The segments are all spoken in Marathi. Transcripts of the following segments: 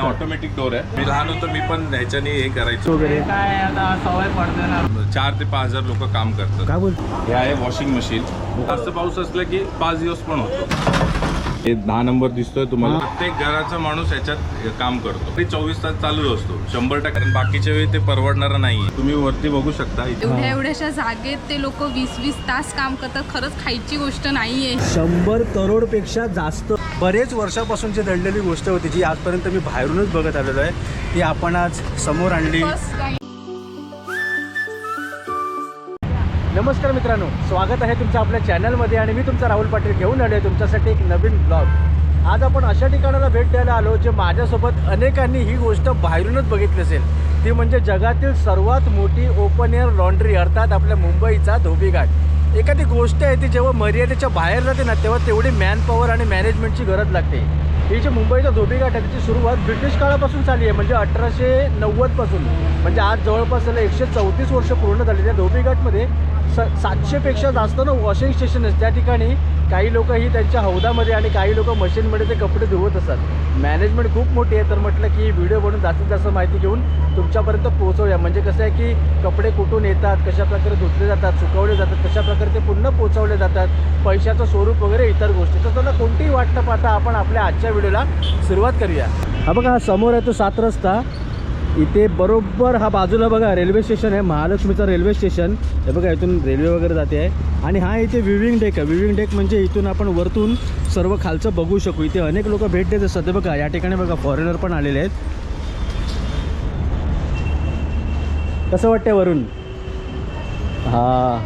आणि ऑटोमॅटिक डोर आहे. मी लहान होतो मी पण ह्याच्याने हे करायचो. वगैरे. काय आता सवय पडते ना. चार ते पाच हजार लोक काम करतात. काय बोल हे आहे वॉशिंग मशीन जास्त पाऊस असला की पाच दिवस पण होतो. हे दहा नंबर दिसतोय तुम्हाला. हा. प्रत्येक घराचा माणूस याच्यात काम करतो. ते चोवीस तास चालू असतो. शंभर टक्के. कारण बाकीच्या वेळी ते परवडणार नाही तुम्ही वरती बघू शकता. इथे एवढ्या एवढ्याशा जागेत ते लोक वीस वीस तास काम करतात. खरंच खायची गोष्ट नाहीये. शंभर करोडपेक्षा जास्त बरेच वर्षापासून जी दडलेली गोष्ट होती जी आजपर्यंत मी बाहेरूनच बघत आलेलो आहे ती आपण आज समोर आणली. नमस्कार मित्रांनो स्वागत आहे तुमचं आपल्या चॅनलमध्ये आणि मी तुमचा राहुल पाटील घेऊन आलो आहे तुमच्यासाठी एक नवीन ब्लॉग. आज आपण अशा ठिकाणाला भेट द्यायला आलो जे माझ्यासोबत अनेकांनी ही गोष्ट बाहेरूनच बघितली असेल. ती म्हणजे जगातील सर्वात मोठी ओपन एअर लॉन्ड्री अर्थात आपल्या मुंबईचा धोबीघाट. एखादी गोष्ट आहे ती जेव्हा मर्यादेच्या बाहेर जाते ना तेव्हा तेवढी मॅन पॉवर आणि मॅनेजमेंटची गरज लागते. ही जी मुंबईचा धोबीघाट आहे त्याची सुरुवात ब्रिटिश काळापासून झाली आहे. म्हणजे अठराशे नव्वदपासून म्हणजे आज जवळपास त्याला एकशे चौतीस वर्ष पूर्ण झाली त्या धोबीघाटमध्ये स सातशेपेक्षा जास्त ना वॉशिंग स्टेशन आहेत. त्या ठिकाणी काही लोक ही त्यांच्या हौदामध्ये आणि काही लोक मशीनमध्ये ते कपडे धुवत असतात. मॅनेजमेंट खूप मोठी आहे. तर म्हटलं की व्हिडिओ बनवून जास्तीत जास्त माहिती घेऊन तुमच्यापर्यंत पोहोचवूया. म्हणजे कसं आहे की कपडे कुठून येतात कशाप्रकारे धुतले जातात सुकवले जातात कशाप्रकारे ते पुन्हा पोचवले जातात पैशाचं स्वरूप वगैरे इतर गोष्टी. तर त्याला कोणतीही वाट न पाहता आपण आपल्या आजच्या व्हिडिओला सुरुवात करूया. हा बघा हा समोर आहे तो सात रस्ता. इथे बरोबर हा बाजूला बघा रेल्वे स्टेशन आहे महालक्ष्मीचं रेल्वे स्टेशन. हे बघा इथून रेल्वे वगैरे जाते आहे. आणि हा इथे विविंग डेक आहे. विविंग डेक म्हणजे इथून आपण वरतून सर्व खालचं बघू शकू. इथे अनेक लोक भेट देत असतात. हे बघा या ठिकाणी बघा फॉरेनर पण आलेले आहेत. कसं वाटतंय वरून हा.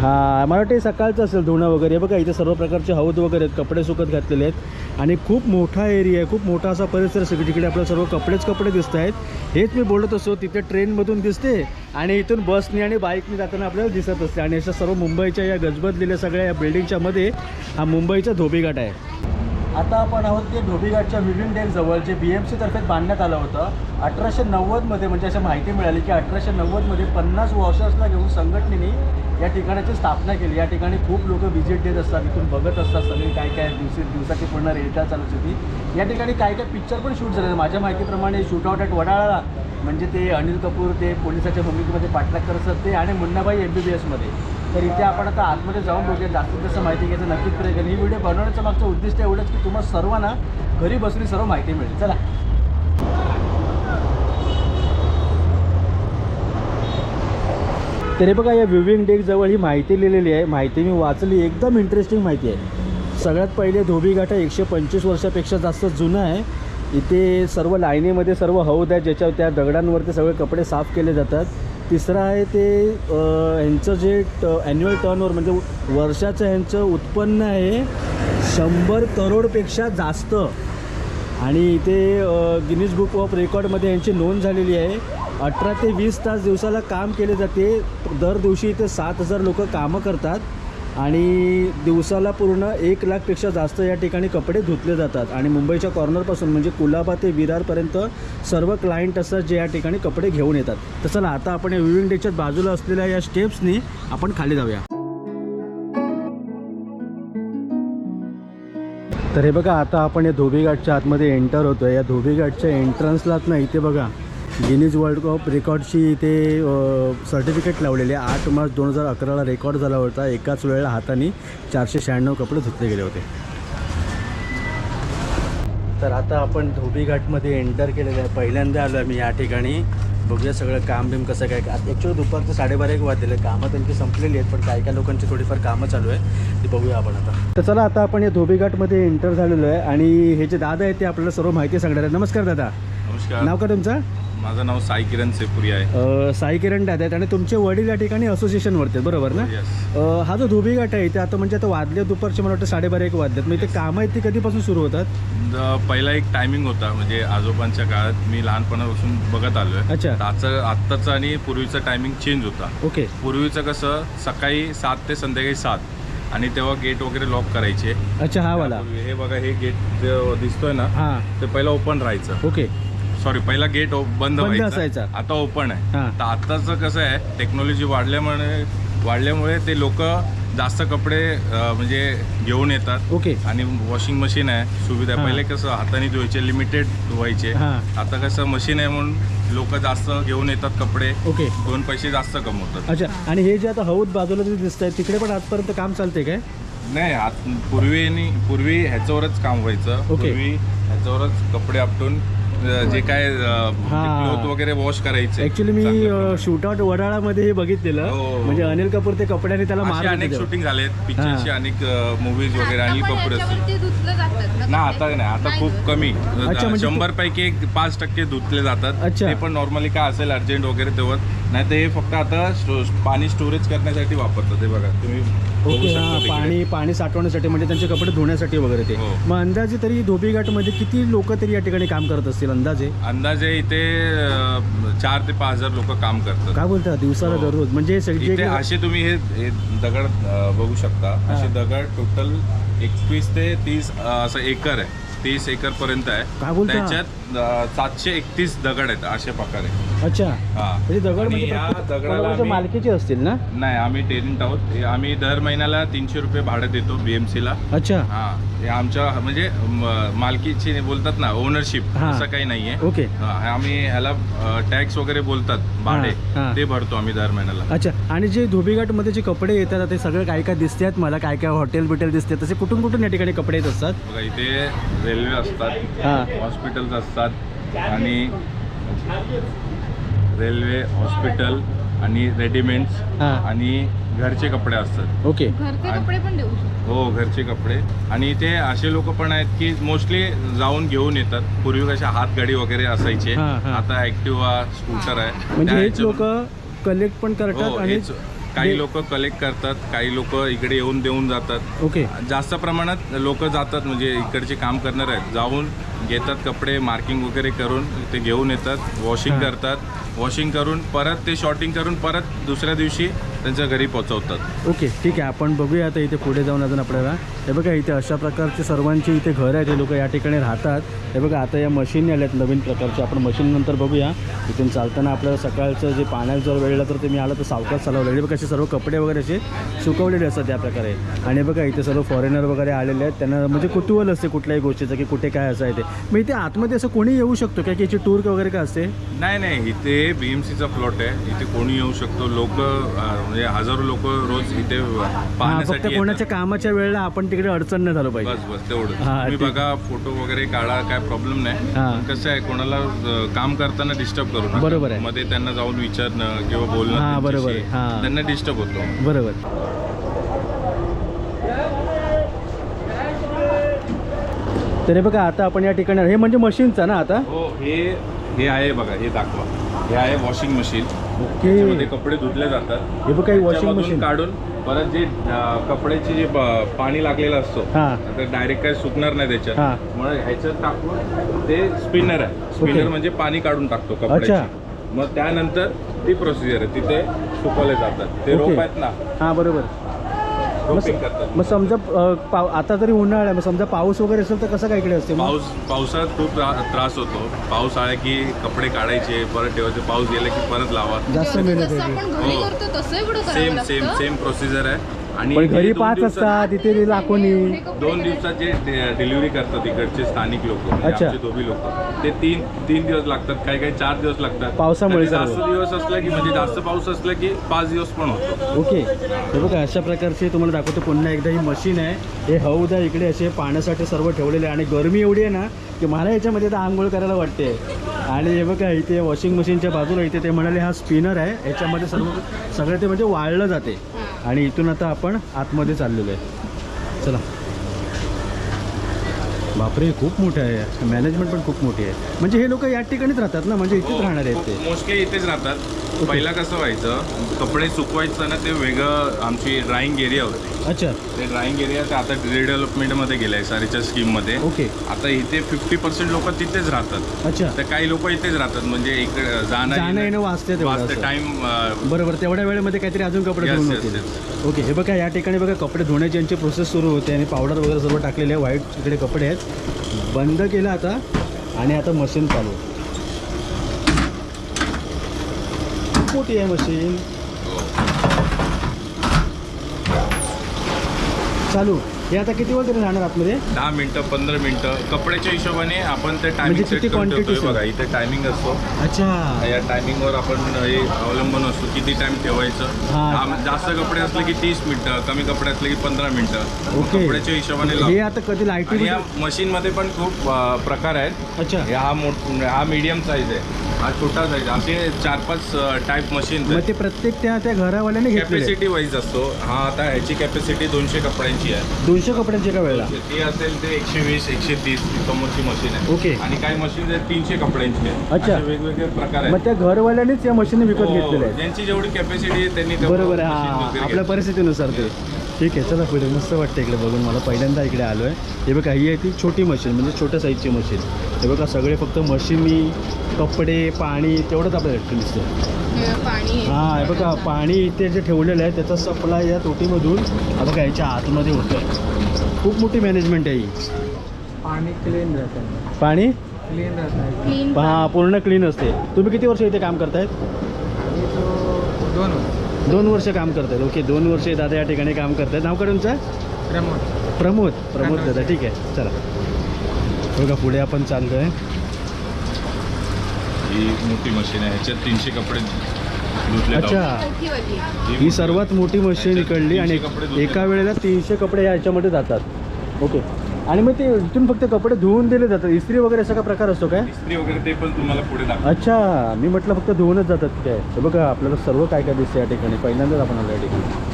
हा मला वाटतं सकाळचं असेल धुणं वगैरे. बघा इथे सर्व प्रकारचे हौद वगैरे आहेत. कपडे सुकत घातलेले आहेत. आणि खूप मोठा एरिया आहे खूप मोठा असा परिसर आहे तिकडे आपल्याला सर्व कपडेच कपडे दिसत आहेत. हेच मी बोलत असतो तिथे ट्रेनमधून दिसते आणि इथून बसने आणि बाईकने जाताना आपल्याला दिसत असते. आणि अशा सर्व मुंबईच्या या गजबजलेल्या सगळ्या या बिल्डिंगच्या मध्ये हा मुंबईचा धोबीघाट आहे. आता आपण आहोत ते धोबीघाटच्या विविन डेक जवळ जे बी एम सीतर्फे बांधण्यात आलं होतं. अठराशे नव्वदमध्ये म्हणजे अशी माहिती मिळाली की अठराशे नव्वदमध्ये पन्नास वॉशर्सला घेऊन संघटनेने या ठिकाणाची स्थापना केली. या ठिकाणी खूप लोक व्हिजिट देत असतात इथून बघत असतात सगळे काय काय दिवशी दिवसाची पूर्ण रेटा चालत होती. या ठिकाणी काय काय पिक्चर पण शूट झाले माझ्या माहितीप्रमाणे शूटआउट ॲट वडाळा म्हणजे ते अनिल कपूर ते पोलिसाच्या भूमिकेमध्ये पाठलाग करत असतात ते आणि मुन्नाबाई एम बी बी एसमध्ये तर इथे आपण आता आतमध्ये जाऊन बघूया. जास्तीत जास्त माहिती घ्यायचं नक्कीच प्रयत्न. ही व्हिडिओ बनवण्याचं मागचं उद्दिष्ट एवढंच की तुम्हाला सर्वांना घरी बसली सर्व माहिती मिळेल. चला. तरी बघा या व्ह्युविंग डेकजवळ ही माहिती लिहिलेली आहे. माहिती मी वाचली. एकदम इंटरेस्टिंग माहिती आहे. सगळ्यात पहिले धोबीघाटा एकशे पंचवीस वर्षापेक्षा जास्त जुनं आहे. इथे सर्व लाईनीमध्ये सर्व हौद आहे ज्याच्या त्या दगडांवरती सगळे कपडे साफ केले जातात. तिसरं आहे ते ह्यांचं जे ट ॲन्युअल टर्नओवर म्हणजे वर्षाचं ह्यांचं उत्पन्न आहे शंभर करोडपेक्षा जास्त. आणि इथे गिनीज बुक ऑफ रेकॉर्डमध्ये यांची नोंद झालेली आहे. अठरा ते वीस तास दिवसाला काम केले जाते. दर दिवशी इथे सात हजार लोक कामं करतात. आणि दिवसाला पूर्ण एक लाखपेक्षा जास्त या ठिकाणी कपडे धुतले जातात. आणि मुंबईच्या कॉर्नरपासून म्हणजे कुलाबा ते विरारपर्यंत सर्व क्लायंट असतात जे या ठिकाणी कपडे घेऊन येतात. तसं ना आता आपण या विविंग डेच्या बाजूला असलेल्या या स्टेप्सनी आपण खाली जाऊया. तर हे बघा आता आपण या धोबीघाटच्या आतमध्ये एंटर होतो आहे या धोबीघाटच्या एंट्रन्सलाच ना इथे बघा. गिनीज वर्ल्ड ऑफ रेकॉर्डची इथे सर्टिफिकेट लावलेले आहे. आठ मार्च दोन हजार अकराला रेकॉर्ड झाला होता. एकाच वेळेला हाताने चारशे शहाण्णव कपडे धुतले गेले होते. तर आता आपण धोबीघाटमध्ये एंटर केलेलं आहे. पहिल्यांदा आलो आहे मी या ठिकाणी. बघूया सगळं काम बिम कसं काय ॲक्च्युअली दुपारचं साडेबारा एक वाजलेलं आहे. कामं त्यांची संपलेली आहेत पण काय काय लोकांची थोडीफार कामं चालू आहे. ती बघूया आपण आता. तर चला आता आपण या धोबीघाटमध्ये एंटर झालेलो आहे. आणि हे जे दादा आहेत ते आपल्याला सर्व माहिती सांगणार आहेत. नमस्कार दादा. नमस्कार. नाव का तुमचं? माझं नाव साई किरण सेपुरी आहे. अ, साई किरण दादा आहेत आणि तुमचे वडील या ठिकाणी असोसिएशनवरती आहेत बरोबर ना? Yes. अ, हा जो धोबीघाट आहे इथे आता म्हणजे आता वाजले दुपारचे मला वाटतं साडेबारा एक वाजलेत. मग इथे कामं आहेत ती कधीपासून सुरू होतात? द- पहिला एक टायमिंग होता म्हणजे आजोबांच्या काळात मी लहानपणापासून बघत आलोय. अच्छा. आजचं आत्ताचं आणि पूर्वीचं टायमिंग चेंज होता. ओके. पूर्वीचं कसं सकाळी सात ते संध्याकाळी सात. आणि तेव्हा गेट वगैरे लॉक करायचे. अच्छा हा वाला. त्यापूर्वी हे बघा हे गेट दिसतोय ना? हां. ते पहिलं ओपन राहायचं. ओके. सॉरी पहिला गेट बंद बंद व्हायचा. असायचा. आता ओपन आहे. हां. तर आताचं कसं आहे टेक्नॉलॉजी वाढल्यामुळे वाढल्यामुळे ते लोक जास्त कपडे अं, म्हणजे घेऊन येतात. ओके आणि वॉशिंग मशीन आहे सुविधा हा. पहिले कसं हाताने धुवायचे लिमिटेड धुवायचे. हा. आता कसं मशीन आहे म्हणून लोक जास्त घेऊन येतात कपडे. ओके दोन पैसे जास्त कमवतात. अच्छा. आणि हे जे आता हौद बाजूला जे दिसत आहे तिकडे पण आजपर्यंत काम चालते काय? नाही आत पूर्वी नि- पूर्वी ह्याच्यावरच काम व्हायचं. ओके. पूर्वी ह्याच्यावरच कपडे आपटून जे काय. क्लोथ वगैरे वॉश करायचे ऍक्च्युली मी. शूटआउट वडाळामध्ये हे बघितलेलं हो. म्हणजे अनिल कपूर ते कपड्याने त्याला मार अनेक शूटिंग झालेत पिक्चरचे. अनेक मूवीज वगैरे अनिल कपूर असतील ना? आता नाही आता खूप. कमी म्हणजे शंभर पैकी एक पाच टक्के धुतले जातात अच्छा. ते पण नॉर्मली काय असेल अर्जंट वगैरे तेव्हा नाही तर हे फक्त आता पाणी स्टोरेज करण्यासाठी वापरतात ते बघा तुम्ही ओके हा. पाणी पाणी साठवण्यासाठी म्हणजे त्यांचे कपडे धुण्यासाठी वगैरे ते हो. मग अंदाजे तरी धोबीघाटमध्ये किती लोक तरी या ठिकाणी काम करत असतील अंदाजे अंदाजे इथे अं, चार ते पाच हजार लोक काम करतात काय बोलता दिवसाला हो. दररोज म्हणजे सगळे इथे जे- असे तुम्ही हे हे दगड अं, बघू शकता. असे दगड टोटल एकवीस ते तीस अं, असं एकर आहे तीस एकर पर्यंत काय आहे बोलता? त्याच्यात सातशे एकतीस दगड आहेत अशा प्रकारे. अच्छा. हा. म्हणजे दगड आणि म्हणजे या प्रत्येक दगडाला आम्ही- मालकीचे असतील ना? नाही आम्ही टेरिंट आहोत. हे आम्ही दर महिन्याला तीनशे रुपये भाडं देतो बीएमसी ला. अच्छा. हा. हे आमच्या म्हणजे म- मालकीची बोलतात ना ओनरशिप हा. असं काही नाहीये. ओके. हा, आम्ही ह्याला टॅक्स वगैरे बोलतात भाडे. हा. ते भरतो आम्ही दर महिन्याला. अच्छा. आणि जे धोबीघाटमध्ये जे कपडे येतात ते सगळं काय काय दिसतात मला काय काय हॉटेल बिटेल दिसते तसे कुठून कुठून या ठिकाणी कपडे येत असतात? बघा इथे रेल्वे असतात हा. हॉस्पिटल्स असतात आणि रेल्वे हॉस्पिटल आणि रेडीमेड्स हा. आणि घरचे कपडे असतात. ओके. घरचे कपडे पण देऊ शकतो. हो घरचे कपडे. आणि इथे असे लोक पण आहेत की मोस्टली जाऊन घेऊन येतात. पूर्वी कशा हातगाडी वगैरे असायचे. हा, हा. आता ऍक्टिव्हा स्कूटर आहे. म्हणजे त्या हेच लोक कलेक्ट पण करतात हो, आणि हेच. काही लोक कलेक्ट करतात. काही लोक इकडे येऊन देऊन जातात. ओके. जास्त प्रमाणात लोक जातात. म्हणजे इकडचे काम करणार आहेत. जाऊन घेतात कपडे मार्किंग वगैरे करून ते घेऊन येतात वॉशिंग. करतात वॉशिंग करून परत ते शॉर्टिंग करून परत दुसऱ्या दिवशी त्यांच्या घरी पोहोचवतात. ओके ठीक आहे. आपण बघूया आता इथे पुढे जाऊन अजून आपल्याला. हे बघा इथे अशा प्रकारचे सर्वांची इथे घरं आहेत हे लोक या ठिकाणी राहतात. हे बघा आता या मशीन आल्यात नवीन प्रकारचे. आपण मशीन नंतर बघूया. इथून चालताना आपल्याला सकाळचं जे पाण्यात जर वेळला तर ते मी आलं तर सावकाश चालवलं. हे बघा असे सर्व कपडे वगैरे असे सुकवलेले असतात त्या प्रकारे. आणि बघा इथे सर्व फॉरेनर वगैरे आलेले आहेत. त्यांना म्हणजे कुतूहल असते कुठल्याही गोष्टीचं की कुठे काय असं आहे ते. मग इथे आतमध्ये असं कोणी येऊ शकतो का? की याची टूर वगैरे काय असते? नाही नाही. इथे बीएमसीचा प्लॉट आहे. इथे कोणी येऊ शकतो. लोक म्हणजे हजारो लोक रोज इथे हा फक्त पाहण्यासाठी कोणाच्या येतात. कामाच्या वेळेला आपण तिकडे अडचण नाही झालं पाहिजे बस बस तेवढं हा, तुम्ही. बघा फोटो वगैरे काढा काय प्रॉब्लेम नाही हा. पण कसं आहे कोणाला अ, काम करताना डिस्टर्ब करू नका. बरोबर आहे. मध्ये त्यांना जाऊन विचारणं किंवा बोलणं हा, बरोबर आहे. हा. त्यांना डिस्टर्ब होतो बरोबर तर बघा आता आपण या ठिकाणी हे म्हणजे मशीनचा ना आता हो हे हे आहे बघा हे दाखवा हे आहे वॉशिंग मशीन ओके त्याच्यामध्ये कपडे धुतले जातात. हे बघा ही वॉशिंग त्याच्यामधून मशीन काढून परत जे अ, कपड्याचे जे ब- पाणी लागलेलं असतो हा. डायरेक्ट काय सुकणार नाही हा. त्याच्यात मग ह्याच्यात टाकून ते स्पिनर आहे. स्पिनर म्हणजे पाणी काढून टाकतो अच्छा. कपड्याची मग त्यानंतर ती प्रोसिजर आहे. तिथे सुकवले जातात. ते ओके. रोप आहेत ना. हां बरोबर. मग समजा पाव आता तरी उन्हाळा आहे मग समजा पाऊस वगैरे असेल तर कसं काय इकडे असते? पाऊस पावसात खूप त्रा- त्रास होतो. पाऊस आला की कपडे काढायचे परत ठेवायचे. पाऊस गेला की परत लावा. जास्त जसं मेहनत हो. सेम सेम सेम प्रोसिजर आहे. पण घरी पाच असतात तिथे लाखोनी. दोन दिवसात जे डिलिव्हरी करतात इकडचे स्थानिक लोक अच्छा. आमचे धोबी लोक ते तीन तीन दिवस लागतात काही काही चार दिवस लागतात. पावसामुळे जास्त सर्व. दिवस असला की म्हणजे जास्त पाऊस असला की पाच दिवस पण होतो. ओके. हे बघा अशा प्रकारचे तुम्हाला दाखवतो पुन्हा एकदा ही मशीन आहे. हे हौद इकडे असे पाण्यासाठी सर्व ठेवलेले आहे. आणि गरमी एवढी आहे ना की मला याच्यामध्ये तर आंघोळ करायला वाटते. आणि हे बघा इथे वॉशिंग मशीनच्या बाजूला इथे ते म्हणाले हा स्पिनर आहे. याच्यामध्ये सर्व सगळं ते म्हणजे वाळलं जाते. आणि इथून आता आपण आतमध्ये चाललेलो आहे. चला. बापरे खूप मोठं आहे. मॅनेजमेंट पण खूप मोठी आहे. म्हणजे हे लोक या ठिकाणीच राहतात ना? म्हणजे इथेच राहणार आहेत ते. मोस्टली इथेच राहतात. पहिला कसं व्हायचं कपडे सुकवायचं ना ते वेगळं आमची ड्राईंग एरिया होती. अच्छा. ते ड्राईंग एरिया ते आता रिडेव्हलपमेंटमध्ये गेलं आहे सारीच्या स्कीममध्ये ओके आता इथे फिफ्टी पर्सेंट लोक तिथेच राहतात. अच्छा. तर काही लोक इथेच राहतात म्हणजे इकडे जाणं येणं वाचते. टाइम बरोबर तेवढ्या वेळेमध्ये काहीतरी अजून कपडे ओके हे बघा या ठिकाणी बघा कपडे धुण्याची यांची प्रोसेस सुरू होते आणि पावडर वगैरे सर्व टाकलेले आहे व्हाईट इकडे कपडे आहेत. बंद केलं आता आणि आता मशीन चालू. मोठी आहे मशीन चालू. हे आता किती वेळ तरी राहणार आतमध्ये? दहा मिनिटं पंधरा मिनिटं. कपड्याच्या हिशोबाने आपण ते टायमिंग म्हणजे सेट किती करून quantity ठेवतोय sir? बघा इथे टायमिंग असतो. अच्छा. या टायमिंगवर आपण हे अवलंबून असतो किती टाइम ठेवायचं. हा. आम- जास्त कपडे असले की तीस मिनिटं कमी कपडे असले की पंधरा मिनिटं. ओके. कपड्याच्या हिशोबाने हे लावतो. आता कधी या मशीनमध्ये पण खूप अ, प्रकार आहेत. अच्छा. हे हा मोठ हा मीडियम साईज आहे. हा छोटा साईज चार पाच टाईप मशीन मग ते प्रत्येक त्या त्या घरावाल्याने घेतलेले? कॅपॅसिटी वाईज असतो. हा आता ह्याची कॅपॅसिटी दोनशे कपड्यांची आहे. दोनशे कपड्यांचे एका वेळेला? ती असेल ते एकशे वीस एकशे तीस समोरची मशीन आहे. ओके. आणि काही मशीन तीनशे कपड्यांची आहे अच्छा. असे वेगवेगळे प्रकार मग आहेत त्या घरवाल्यानेच या मशीन विकत हो, घेतलेल्या आहेत? ज्यांची जेवढी कॅपॅसिटी आहे त्यांनी तेवढं बरोबर. आहे machine हा वगैरे आपल्या घेतलं. परिस्थितीनुसार ते. ठीक आहे चला पुढे. मस्त वाटतं इकडे बघून. मला पहिल्यांदा इकडे आलो आहे हे बघा ही आहे ती छोटी मशीन म्हणजे छोट्या साईजची मशीन हे बघा सगळे फक्त मशिनी कपडे पाणी तेवढंच आपल्याला भेटतं दिसतं हे पाणी आहे. हां हे बघा पाणी इथे जे ठेवलेलं आहे त्याचा सप्लाय या तोटीमधून हा बघा याच्या आतमध्ये होतं आहे खूप मोठी मॅनेजमेंट आहे ही. पाणी क्लीन राहतं. पाणी? क्लीन राहतं. हा पूर्ण क्लीन असते. तुम्ही किती वर्ष इथे काम करतायत? दोन होते दोन वर्ष काम करतायत ओके दोन वर्ष दादा या ठिकाणी काम करतायत. नाव काय तुमचं? रेमोट प्रमोद. प्रमोद दादा. ठीक आहे. चला. बघा पुढे आपण चाललो आहे ही मोठी मशीन आहे. ह्याच्यात तीनशे कपडे धुतले अच्छा. ही सर्वात मोठी मशीन इकडली आणि 300 कपडे धुतले एका वेळेला तीनशे कपडे याच्यामध्ये जातात. ओके. आणि मग ते इथून फक्त कपडे धुवून दिले जातात. इस्त्री वगैरे असा का प्रकार असतो काय? इस्त्री वगैरे ते पण तुम्हाला पुढे दाखव अच्छा मी म्हटलं फक्त धुवूनच जातात काय हे बघा आपल्याला सर्व काय काय दिसतं या ठिकाणी. पहिल्यांदाच आपण आलो या ठिकाणी.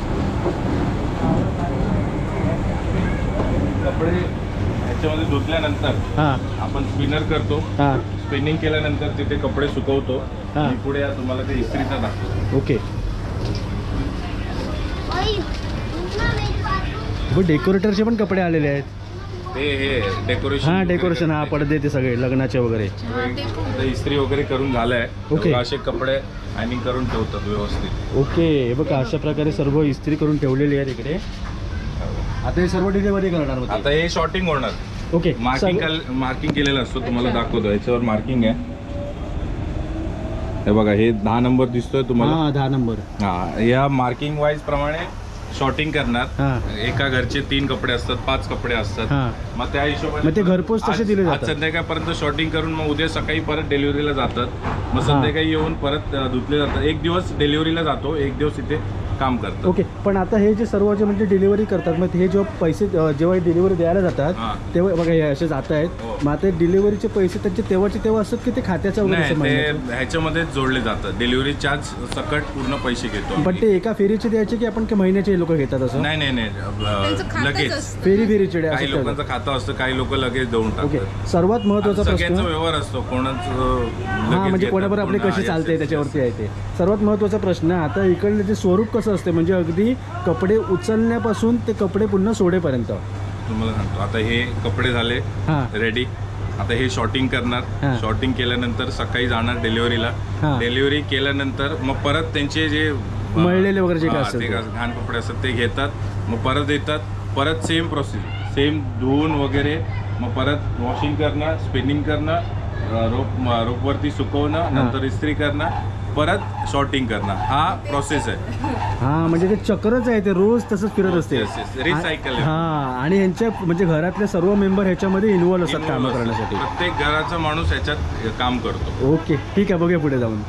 कपडे ह्याच्यामध्ये धुतल्यानंतर हां. आपण स्पिनर करतो. हां. स्पिनिंग केल्यानंतर तिथे कपडे सुकवतो. हा. आणि पुढे या तुम्हाला ते इस्त्रीचा दाखवतो. ओके. बघ डेकोरेटरचे पण कपडे आलेले आहेत. ते हे डेकोरेशन हां डेकोरेशन हा पडदे ते सगळे लग्नाचे वगैरे. ते. इस्त्री वगैरे करून झालंय. ओके. तर असे कपडे हँगिंग करून ठेवतात व्यवस्थित. ओके हे बघा अशा प्रकारे सर्व इस्त्री करून ठेवलेली आहे तिकडे आता हे सर्व डिलिव्हरी करणार आता. हे शॉर्टिंग होणार. ओके मार्किंग मार्किंग केलेलं असतं तुम्हाला. दाखवतो. याच्यावर मार्किंग आहे. हे बघा हे दहा नंबर दिसतोय तुम्हाला. हा दहा नंबर हा या मार्किंग वाईज प्रमाणे शॉर्टिंग करणार. एका घरचे तीन कपडे असतात पाच कपडे असतात. मग त्या हिशोबाने ते घरपोच तसे दिले आज? संध्याकाळपर्यंत शॉर्टिंग करून मग उद्या सकाळी परत डिलिव्हरीला जातात. मग. संध्याकाळी येऊन परत धुतले जातात. एक दिवस डिलिव्हरीला जातो एक दिवस इथे काम करतात ओके पण आता हे जे सर्व जे म्हणजे डिलिव्हरी करतात मग हे जेव्हा पैसे जेव्हा डिलिव्हरी द्यायला जातात हा. तेव्हा बघा हे असे जात आहेत हो. मग आता डिलिव्हरीचे पैसे त्यांचे तेव्हाचे तेव्हा असतात की ते खात्याचं वगैरे नाही असं ते महिन्याचं? ह्याच्यामध्येच जोडले जातात डिलिव्हरी चार्ज सकट पूर्ण पैसे घेतो पण. ते एका फेरीचे द्यायचे की आपण की महिन्याचे लोक घेतात असं नाही नाही नाही त्यांचं अ, खातंच लगेच असतं. फेरी फेरीचे डे- काही असं. लोकांचं खातं असतं काही लोक लगेच देऊन ओके टाकतात सर्वात महत्त्वाचा सगळ्यांचा प्रश्न व्यवहार असतो कोणाचं हा लगेच म्हणजे घेतात, कोणावर आपली कोणा- कशी yes, चालते त्याच्यावरती. आहे ते सर्वात महत्त्वाचा प्रश्न आता इकडलं जे स्वरूप कसं असते. म्हणजे अगदी कपडे उचलण्यापासून ते कपडे पुन्हा सोडेपर्यंत. तुम्हाला सांगतो. आता हे कपडे झाले हां. रेडी आता हे शॉर्टिंग हा. करणार शॉर्टिंग केल्यानंतर सकाळी जाणार डिलिव्हरीला हा. डिलिव्हरी केल्यानंतर मग परत त्यांचे जे अ, मळलेले वगैरे जे काय हा, असेल ते. ते. घाण कपडे असतात ते घेतात. मग परत येतात. परत सेम प्रोसेस सेम धुवून वगैरे. मग परत वॉशिंग करणं स्पिनिंग करणं अ, रोप म- रोपवरती सुकवणं नंतर इस्त्री करणं परत शॉर्टिंग करणं हा प्रोसेस आहे हा म्हणजे ते चक्रच आहे ते रोज तसंच फिरत असते Yes, yes. Recycle आहे. हा आणि यांच्या म्हणजे घरातले सर्व मेंबर ह्याच्यामध्ये इन्व्हॉल्व असतात कामं. करण्यासाठी प्रत्येक घराचा माणूस ह्याच्यात काम करतो ओके ठीक आहे बघूया पुढे जाऊन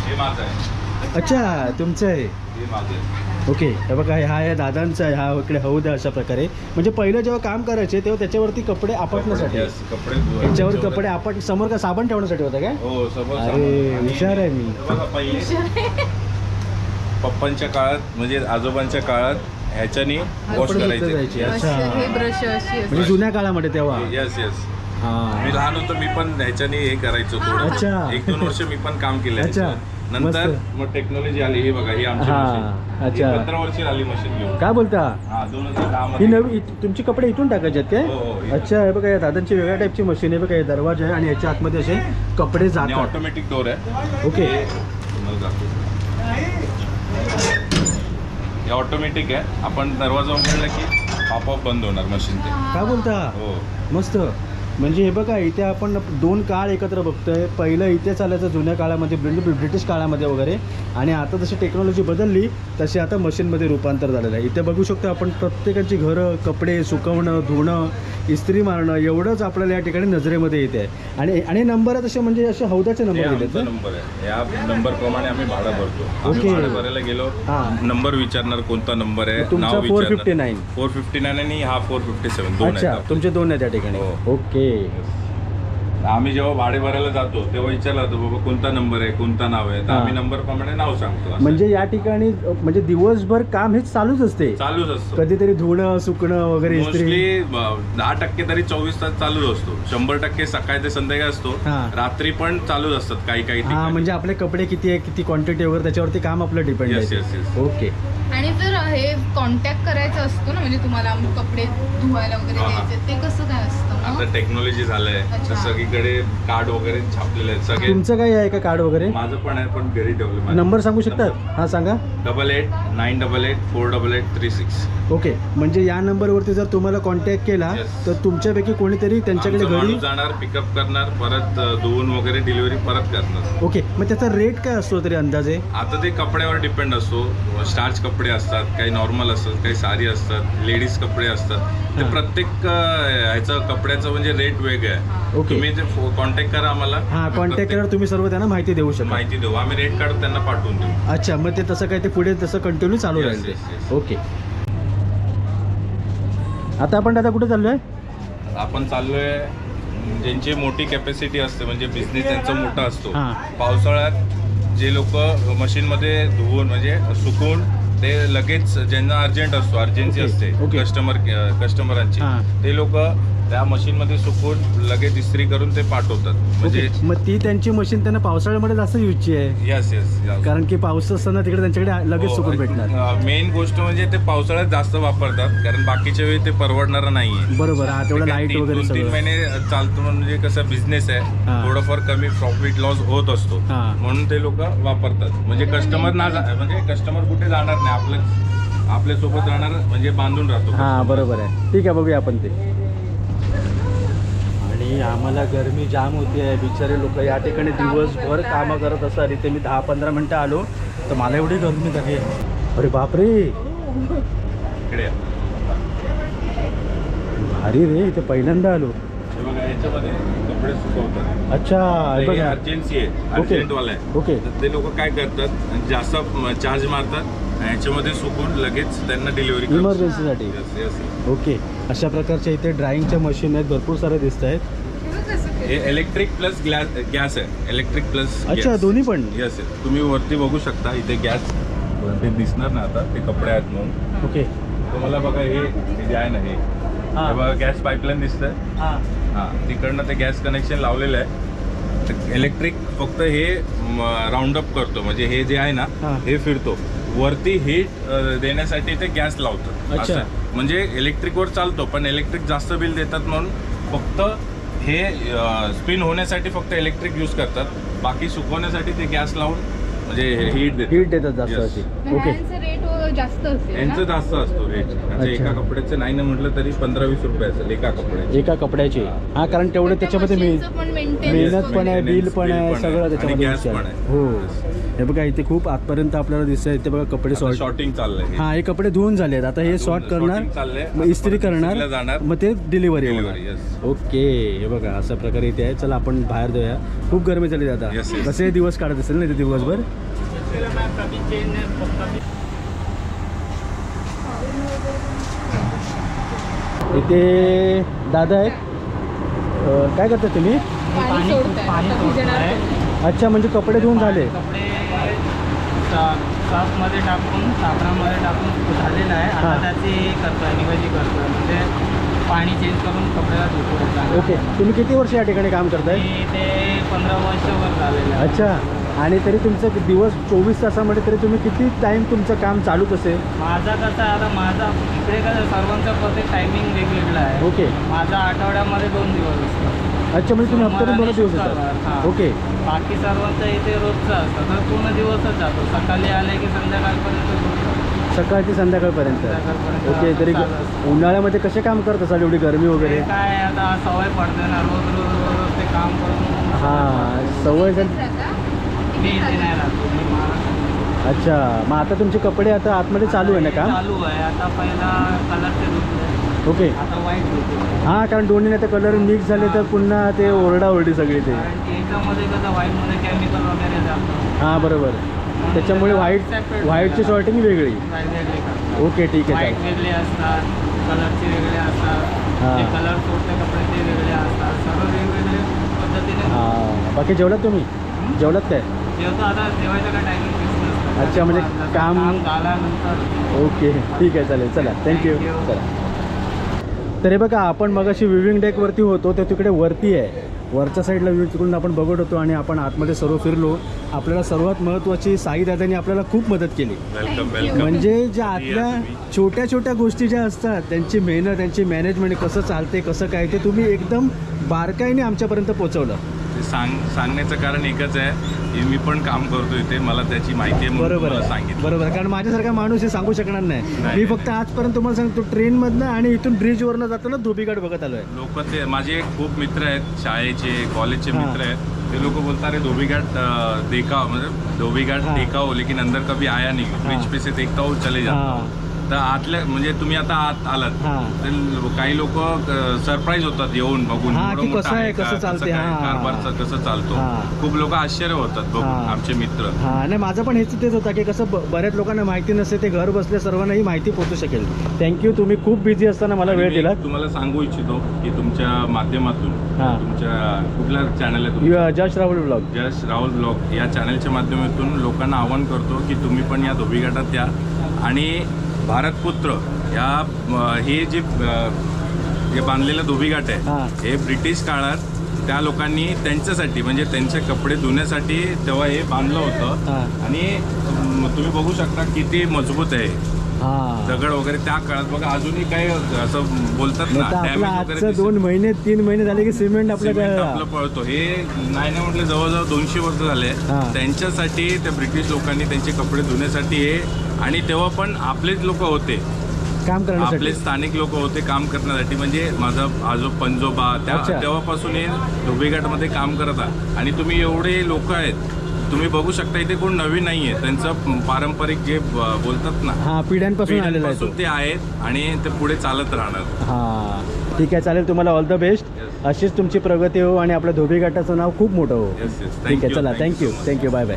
हे माझं आहे अच्छा तुमचं आहे. हे ओके हे बघा हा या दादांचा आहे हा इकडे हौद आहे अशा प्रकारे. म्हणजे पहिलं जेव्हा काम करायचे तेव्हा त्याच्यावरती कपडे आपटण्यासाठी. याच्यावर त्याच्यावर- कपडे आपट समोर का साबण ठेवण्यासाठी होतं काय? हो समोर अरे, हुशार आहे मी. पप्पांच्या काळात म्हणजे आजोबांच्या काळात ह्याच्यानी वॉश करायचे. हे म्हणजे जुन्या काळामध्ये तेव्हा. येस येस हा. मी लहान होतो मी पण ह्याच्याने हे करायचो अच्छा. थोडं एक दोन वर्ष मी पण काम केलं अच्छा. नंतर. मग टेक्नॉलॉजी आली ही बघा ही आमची हा, मशीन अच्छा. पंधरा वर्षी आली मशीन घेऊन. काय बोलता? हा दोन हजार दहा ही मध्ये नवी तुमची कपडे इथून टाकायचे आहेत हो, हो, काय इथून. अच्छा हे बघा या दादांची वेगळ्या टाईपची मशीन आहे बघा हे दरवाजा आहे आणि याच्या आतमध्ये असे कपडे जातात. ऑटोमॅटिक डोर आहे. ओके. हे तुम्हाला दाखवतो. हे ऑटोमॅटिक आहे. आपण दरवाजा उघडला की आपोआप बंद होणार मशीन ते. काय बोलता? हो. मस्त. म्हणजे हे बघा इथे आपण दोन काळ एकत्र बघतोय. पहिलं इथे चालायचं जुन्या काळामध्ये ब्रिट- ब्रिटिश काळामध्ये वगैरे. आणि आता जशी टेक्नॉलॉजी बदलली तशी आता मशीनमध्ये रूपांतर झालेलं आहे. इथे बघू शकतो आपण प्रत्येकाची घरं कपडे सुकवणं धुणं इस्त्री मारणं एवढंच आपल्याला या ठिकाणी नजरेमध्ये येते आहे आणि आणि नंबर असे म्हणजे असे हौदाचे नंबर? नंबर आहे. या नंबर प्रमाणे आम्ही भाडं भरतो. ओके. भरायला गेलो हा. नंबर विचारणार कोणता नंबर आहे तुमचा नाव 459. फोर फिफ्टी नाईन आणि हा फोर फिफ्टी सेवन अच्छा तुमचे दोन आहेत त्या ठिकाणी. हो. ओके. आम्ही जेव्हा भाडे भरायला जातो तेव्हा विचारलं जातो बाबा कोणता नंबर आहे? कोणता नाव आहे? तर हा. आम्ही नंबर प्रमाणे नाव सांगतो असं. म्हणजे या ठिकाणी म्हणजे दिवसभर काम हे चालूच असते. चालूच असतो. कधीतरी धुणं सुकणं वगैरे इस्त्री. मोस्टली दहा टक्के तरी चोवीस तास चालूच असतो. शंभर टक्के सकाळी ते संध्याकाळी असतो. हा. रात्री पण चालूच असतात काही काही हा ठिकाणी. म्हणजे आपले कपडे किती आहे किती क्वांटिटी वगैरे त्याच्यावरती काम आपलं डिपेंड Yes, आहे. yes, yes. ओके आणि जर हे कॉन्टॅक्ट करायचं असतो ना म्हणजे तुम्हाला कपडे धुवायला वगैरे हा, हा. द्यायचे ते कसं काय असतं? आता? टेक्नॉलॉजी झालंय. तर सगळीकडे कार्ड वगैरे छापलेले आहेत. सगळे तुमचं काही आहे का कार्ड वगैरे? माझं पण आहे पण घरी ठेवलं नंबर सांगू शकतात हा सांगा. Double eight nine double eight four double eight three six okay म्हणजे या नंबरवरती जर तुम्हाला कॉन्टॅक्ट केला. तर तुमच्यापैकी कोणीतरी त्यांच्याकडे घरी जाणार पिकअप करणार परत धुवून वगैरे डिलिव्हरी परत करणार. ओके मग त्याचा रेट काय असतो तरी अंदाजे? आता ते कपड्यावर डिपेंड असतो. स्टार्च कपडे असतात काही नॉर्मल असतात काही साडी असतात लेडीज कपडे असतात. ते. प्रत्येक ह्याचं कपड्याचं म्हणजे रेट वेगळं आहे. ओके तुम्ही ते कॉन्टॅक्ट करा आम्हाला. हा कॉन्टॅक्ट प्रत्येक केल्यावर तुम्ही सर्व त्यांना माहिती देऊ शकता माहिती देऊ. आम्ही रेट काढून त्यांना पाठवून देऊ. अच्छा मग ते तसं काय ते पुढे तसं कंटिन्यू चालू Yes, राहील yes. ओके आता आपण दादा कुठे चाललोय? आपण चाललोय ज्यांची मोठी कॅपॅसिटी असते म्हणजे बिझनेस त्यांचा मोठा असतो. हा. पावसाळ्यात जे लोक मशीनमध्ये धुवून म्हणजे सुकवून ते लगेच ज्यांना अर्जंट असतो अर्जन्सी असते okay. कस्टमर कस्टममरांची हा. ते लोक त्या मशीनमध्ये सुकवून लगेच इस्त्री करून ते पाठवतात. म्हणजे मग ती त्यांची मशीन त्यांना पावसाळ्यामध्ये जास्त युजची आहे. यस यस कारण की पाऊस असताना तिकडे त्यांच्याकडे हो, लगेच सुकून भेटणार. मेन गोष्ट म्हणजे ते पावसाळ्यात जास्त वापरतात कारण बाकीच्या वेळी ते परवडणारं नाहीये. बरोबर हा तेवढं लाइट तीन- वगैरे दोन तीन सगळं. महिने चालतो म्हणजे कसं बिझनेस आहे. हा. थोडंफार कमी प्रॉफिट लॉस होत असतो. हा. म्हणून ते लोक वापरतात. म्हणजे कस्टमर ना जा- म्हणजे कस्टमर कुठे जाणार नाही. आपल्या आपल्यासोबत राहणार म्हणजे बांधून राहतो. हा बरोबर आहे. ठीक आहे बघूया आपण ते. आणि आम्हाला गरमी जाम होती आहे. बिचारे लोक या ठिकाणी दिवसभर कामं करत असतात. इथे मी दहा पंधरा मिनटं आलो. तर मला एवढी गरमी झाली. अरे बापरे. भारी रे इथे पहिल्यांदा आलो. अच्छा अर्जन्सी आहे ओके. ते लोक काय करतात जास्त चार्ज मारतात आणि याच्यामध्ये सुकून लगेच त्यांना डिलिव्हरी Emergency-साठी. ओके. अशा प्रकारच्या इथे ड्राईंगच्या मशीन आहेत. भरपूर सारे दिसत आहेत. हे इलेक्ट्रिक प्लस ग्लॅस गॅस आहे. इलेक्ट्रिक प्लस अच्छा दोन्ही पण? येस तुम्ही वरती बघू शकता इथे गॅस ते दिसणार ना आता. ते कपडे आहेत म्हणून. ओके तुम्हाला बघा हे हे जे आहे ना हे. बघा गॅस पाईपलाईन दिसतंय. हां. हां. तिकडनं ते गॅस कनेक्शन लावलेलं आहे. इलेक्ट्रिक फक्त हे राऊंड अप करतो. म्हणजे हे जे आहे ना हा. हे फिरतो. वरती हीट देण्यासाठी ते गॅस लावतात. अच्छा. असं. म्हणजे इलेक्ट्रिकवर चालतो पण इलेक्ट्रिक जास्त बिल देतात म्हणून फक्त हे स्पिन होण्यासाठी फक्त इलेक्ट्रिक यूज करतात. बाकी सुकवण्यासाठी ते गॅस लावून म्हणजे हीट देतात. हीट देतात जास्त. अशी. ओके ह्यांचं रेट वगैरे जास्त असेल ना? यांचं जास्त असतो रेट म्हणजे अच्छा. एका कपड्याचं नाही ना म्हटलं तरी पंधरा वीस रुपये असेल एका कपड्याचे. एका कपड्याची. हा. कारण तेवढे त्याच्यामध्ये मेहनत पण आहे बिल पण आहे सगळं त्याच्यामध्ये विचार पण आहे. आहे. हो हे बघा इथे खूप आतपर्यंत आपल्याला दिसत इथे बघा कपडे सॉर्ट शॉर्टिंग चाललंय हे. हा कपडे धुवून झालेत. आता हे सॉर्ट करणार. मग इस्त्री करणार जाणार. मग ते डिलिव्हरी. ओके हे बघा अशा प्रकारे इथे आहे. चला आपण बाहेर जाऊया. खूप गरमी झाली आता. कसे दिवस काढत असेल ना इथे दिवसभर? इथे दादा आहेत. काय करता तुम्ही? अच्छा म्हणजे कपडे धुवून झाले. कपडे साफमध्ये टाकून साबणामध्ये टाकून झालेलं आहे. हां. आता त्याची करतोय निवेदी करतोय. म्हणजे पाणी चेंज करून कपड्याला धुतोय ओके. तुम्ही किती वर्ष या ठिकाणी काम करताय? मी ते पंधरा वर्षभर झालेलं आहे. अच्छा. आणि तरी तुमचं दिवस चोवीस तासामध्ये तरी तुम्ही किती टाइम तुमचं काम चालूच असेल? माझा कसं आहे आता माझा इकडे कसं सर्वांचं प्रत्येक टायमिंग वेगवेगळं आहे. ओके. माझा आठवड्यामध्ये दोन दिवस असतो अच्छा म्हणजे तुम्ही हप्त्यातून दोन दिवस येतात. हां. ओके. बाकी सर्वांचं इथे रोजचं असतं. तर पूर्ण दिवसच जातो. सकाळी आले की संध्याकाळपर्यंत सकाळ ते संध्याकाळपर्यंत. ओके तरी. उन्हाळ्यामध्ये कसे काम करत असाल? एवढी गरमी वगैरे? काय आता सवय पडते ना रोज रोज रोज ते काम करून. हां सवय झाली मी इथे नाही राहतो. मी महाराष्ट्रात अच्छा मग आता तुमचे कपडे आता आतमध्ये चालू आहे ना काम? चालू आहे. आता पहिला कलरचे धुतले. ओके. आता व्हाईट धुतले. हां कारण दोन्ही आता कलर मिक्स झाले तर पुन्हा ते ओरडाओरडी सगळी ते. कारण की याच्यामध्ये कसं व्हाईटमध्ये केमिकल वगैरे जातं. हां बरोबर. त्याच्यामुळे व्हाईट व्हाईटची शॉर्टिंग वेगळी. ओके ठीक आहे वेगळे असतात कलरचे वेगळे असतात. हां. कलर सोडते कपडे ते वेगळे असतात. सर्व वेगवेगळे पद्धतीने हां. बाकी जेवलात तुम्ही? जेवलात काय? जेवतो. आता जेवायचं काय टायमिंग अच्छा, म्हणजे काम- ओके ठीक आहे चालेल. चला थँक्यू. चला. तर हे बघा आपण मगाशी विविंग डेकवरती होतो तर तिकडे वरती आहे. वरच्या साईडला व्ह्यू तिकडून आपण बघत होतो आणि आपण आतमध्ये सर्व फिरलो. आपल्याला सर्वात महत्त्वाची साई दादांनी आपल्याला खूप मदत केली. वेलकम वेलकम म्हणजे ज्या आतल्या छोट्या छोट्या गोष्टी ज्या असतात त्यांची मेहनत त्यांची मॅनेजमेंट कसं चालते कसं काय ते तुम्ही एकदम बारकाईने आमच्यापर्यंत पोहोचवलं. ते सांग सांगण्याचं कारण एकच आहे की मी पण काम करतो इथे मला त्याची माहिती आहे बरोबर सांगितलं. बरोबर. कारण माझ्यासारखा माणूस हे सांगू शकणार नाही. मी फक्त आजपर्यंत तुम्हाला सांगतो ट्रेनमधनं आणि इथून ब्रिजवरनं जाताना धोबीघाट बघत आलोय. लोक ते माझे खूप मित्र आहेत शाळेचे कॉलेजचे. मित्र आहेत. ते लोक बोलतात रे धोबीघाट देखा मतलब धोबीघाट. देखा हो लेकिन अंदर कभी आया नहीं। ब्रिज पे से देखता हो चले जाता. तर आतल्या म्हणजे तुम्ही आता आत आलात. हां. तर काही लोक सरप्राईज होतात येऊन बघून. हा, एवढं की मोठं कसं आहे, का? कसं चालते, काय, हा. कारभारचं कसं चालतो. खूप लोक आश्चर्य होतात बघून हा. आमचे मित्र. हा नाही माझं पण हेच तेच होता की कसं ब- बऱ्याच लोकांना माहिती नसते ते घर बसल्या सर्वांनाही माहिती पोहोचू शकेल. थँक्यू तुम्ही खूप बिझी असताना मला आणि वेळ मी दिलात. तुम्हाला सांगू इच्छितो की तुमच्या माध्यमातून हा. तुमच्या कुठल्या चॅनल आहे तुमचं? जस्ट राहुल ब्लॉग जस राहुल ब्लॉग या चॅनलच्या माध्यमातून लोकांना आवाहन करतो की तुम्ही पण या धोबीघाटात या. आणि भारतपुत्र म, हे जे जे बांधलेलं धोबीघाट हा. आहे हे ब्रिटिश काळात त्या लोकांनी त्यांच्यासाठी म्हणजे त्यांचे कपडे धुण्यासाठी तेव्हा हे बांधलं होतं. आणि तुम्ही बघू शकता किती मजबूत आहे हा दगड वगैरे त्या काळात बघा अजूनही काही असं बोलतात ना वगैरे दिसत दोन महिने तीन महिने झाले की सिमेंट आपलं काय पळतो हे नाही नाही म्हटलं जवळजवळ दोनशे वर्ष झाले. त्यांच्यासाठी त्या ब्रिटिश लोकांनी त्यांचे कपडे धुण्यासाठी हे आणि तेव्हा पण आपलेच लोक होते. काम आपले करण्यासाठी स्थानिक लोक होते काम करण्यासाठी. म्हणजे माझा आजो पंजोबा त्या अच्छा. तेव्हापासून हे धोबीघाटमध्ये काम करत आहे आणि तुम्ही एवढे लोक आहेत तुम्ही बघू शकता इथे कोण नवीन नाही आहे त्यांचं पारंपरिक जे ब- बोलतात ना हा पिढ्यांपासून आलेला आहे तो. पिढ्यांपासून ते आहेत आणि ते पुढे चालत राहणार. हा. ठीक आहे चालेल. तुम्हाला ऑल द बेस्ट Yes. अशीच तुमची प्रगती हो आणि आपल्या धोबीघाटाचं नाव खूप मोठं हो. ठीक आहे you. चला. थँक्यू. थँक्यू बाय बाय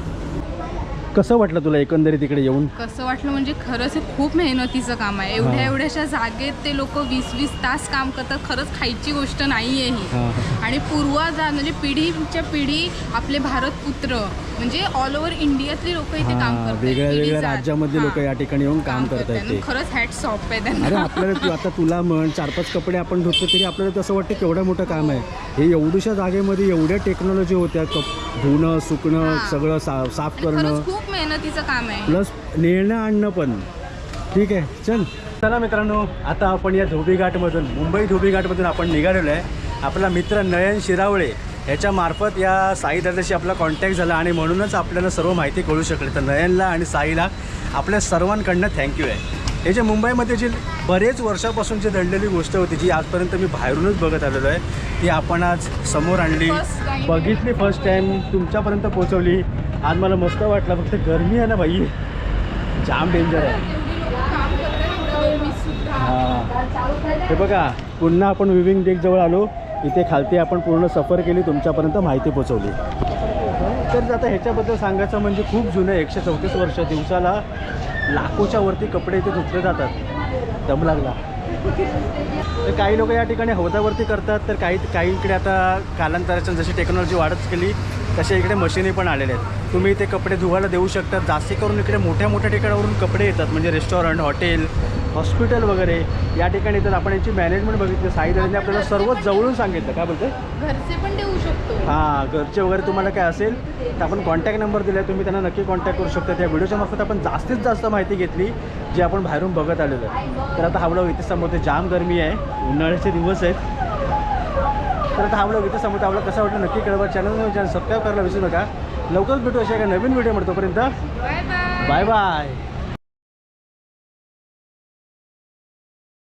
कसं वाटलं तुला एकंदरीत इकडे येऊन कसं वाटलं म्हणजे खरंच हे खूप मेहनतीचं काम आहे एवढ्या. एवढ्याशा जागेत ते लोक वीस वीस तास काम करतात खरंच खायची गोष्ट नाही आहे ही आणि पूर्वजा म्हणजे पिढीच्या पिढी आपले भारत पुत्र म्हणजे ऑल ओव्हर इंडियातली लोक इथे काम हा, करतात वेगळ्या वेगळ्या पिढीजात. राज्यामधले हा. लोक या ठिकाणी येऊन काम करतायत करतायत. ते खरंच हॅट सॉप आहे अरे त्यांना आपल्याला तू आता तुला म्हण चार पाच कपडे आपण धुतो तरी आपल्याला तसं वाटतं केवढं मोठं काम आहे हे एवढ्याशा जागेमध्ये एवढ्या टेक्नॉलॉजी होत्या कप धुणं सुकणं हा. सगळं सा साफ आणि करणं खरंच खूप मेहनतीचं काम आहे. प्लस नेणं आणणं पण. ठीक आहे चल. चला मित्रांनो आता आपण या धोबीघाटमधून मुंबई धोबीघाटमधून आपण निघालेलो आहे. आपला मित्र नयन शिरावळे ह्याच्या मार्फत या साई दादाशी आपला कॉन्टॅक्ट झाला आणि म्हणूनच आपल्याला सर्व माहिती कळू शकली. तर नयनला आणि साईला आपल्या सर्वांकडनं थँक्यू आहे. हे जे मुंबईमध्ये जी बरेच वर्षापासून जी दडलेली गोष्ट होती जी आजपर्यंत मी बाहेरूनच बघत आलेलो आहे ती आपण आज समोर आणली. बघितली फर्स्ट टाईम तुमच्यापर्यंत पोहोचवली. आज मला मस्त वाटलं फक्त गरमी आहे ना बाई. जाम डेंजर आहे. हां. हे बघा पुन्हा आपण विविंग डेक जवळ आलो. इथे खालती आपण पूर्ण सफर केली तुमच्यापर्यंत माहिती पोचवली तर आता ह्याच्याबद्दल सांगायचं म्हणजे खूप जुनं एकशे चौतीस वर्ष दिवसाला लाखोच्या वरती कपडे इथे धुतले जातात. दम लागला. तर काही लोक या ठिकाणी हौदावरती करतात तर काही काही इकडे आता कालांतराच्या जशी टेक्नॉलॉजी वाढत गेली तशा इकडे मशिनी पण आलेल्या आहेत. तुम्ही इथे कपडे धुवायला देऊ शकता जास्ती करून इकडे मोठ्या मोठ्या ठिकाणावरून कपडे येतात. म्हणजे रेस्टॉरंट हॉटेल हॉस्पिटल वगैरे या ठिकाणी येतात. आपण यांची मॅनेजमेंट बघितली. साई दादांनी आपल्याला सर्व जवळून सांगितलं. काय बोलते घरचे पण देऊ शकतो. हां घरचे वगैरे तुम्हाला काय असेल तर आपण कॉन्टॅक्ट नंबर दिला तुम्ही त्यांना नक्की कॉन्टॅक्ट करू शकता. त्या व्हिडिओच्या मार्फत आपण जास्तीत जास्त माहिती घेतली जी आपण बाहेरून बघत आलेलो आहे. तर आता हा व्लॉग इथे संपवते जाम गरमी आहे. उन्हाळ्याचे दिवस आहेत. तर आता हा व्लॉग इथे संपवते. आपला कसा वाटलं नक्की कळवा. चॅनल चॅनल सबस्क्राईब करायला विसरू नका. लवकरच भेटू अशा एका नवीन व्हिडिओ तोपर्यंत बाय बाय बाय बाय